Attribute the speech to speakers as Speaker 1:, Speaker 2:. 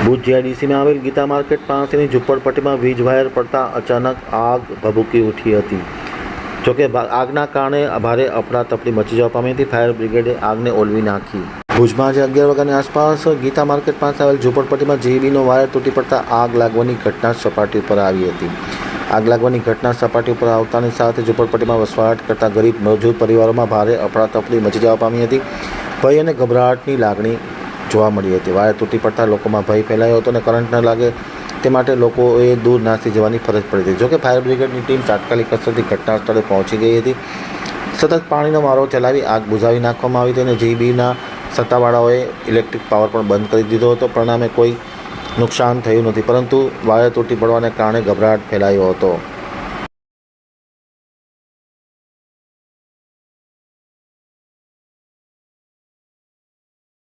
Speaker 1: ભરૂચ જીઆઈડીસીમાં આવેલ ગીતા માર્કેટ પાસેની ઝુંપડપટ્ટીમાં વીજ વાયર પડતા અચાનક આગ ભભૂકી ઉઠી હતી. જોકે આગના કારણે ભારે અફડાતફડી મચી જવા પામી હતી. ફાયર બ્રિગેડે આગને ઓલવી નાખી. ભુજમાં આજે અગિયાર વાગ્યાની આસપાસ ગીતા માર્કેટ પાસે આવેલ ઝુંપડપટ્ટીમાં જીબીનો વાયર તૂટી પડતા આગ લાગવાની ઘટના સપાટી ઉપર આવી હતી. આગ લાગવાની ઘટના સપાટી ઉપર આવતાની સાથે ઝુંપડપટ્ટીમાં વસવાટ કરતા ગરીબ, મજૂર પરિવારોમાં ભારે અફડાતફડી મચી જવા પામી હતી. ભય અને ગભરાટની લાગણી જોવા મળી હતી. વાયર તૂટી પડતા લોકોમાં ભય ફેલાયો હતો અને કરંટ ન લાગે તે માટે લોકોએ દૂર નાસી જવાની ફરજ પડી હતી. જોકે ફાયર બ્રિગેડની ટીમ તાત્કાલિક અસરથી ઘટના સ્થળે પહોંચી ગઈ હતી. સતત પાણીનો મારો ચલાવી આગ બુઝાવી નાખવામાં આવી હતી અને જીબીના સત્તાવાળાઓએ ઇલેક્ટ્રિક પાવર પણ બંધ કરી દીધો હતો. પરિણામે કોઈ નુકસાન થયું નથી. પરંતુ વાયર તૂટી પડવાને કારણે ગભરાટ ફેલાયો હતો.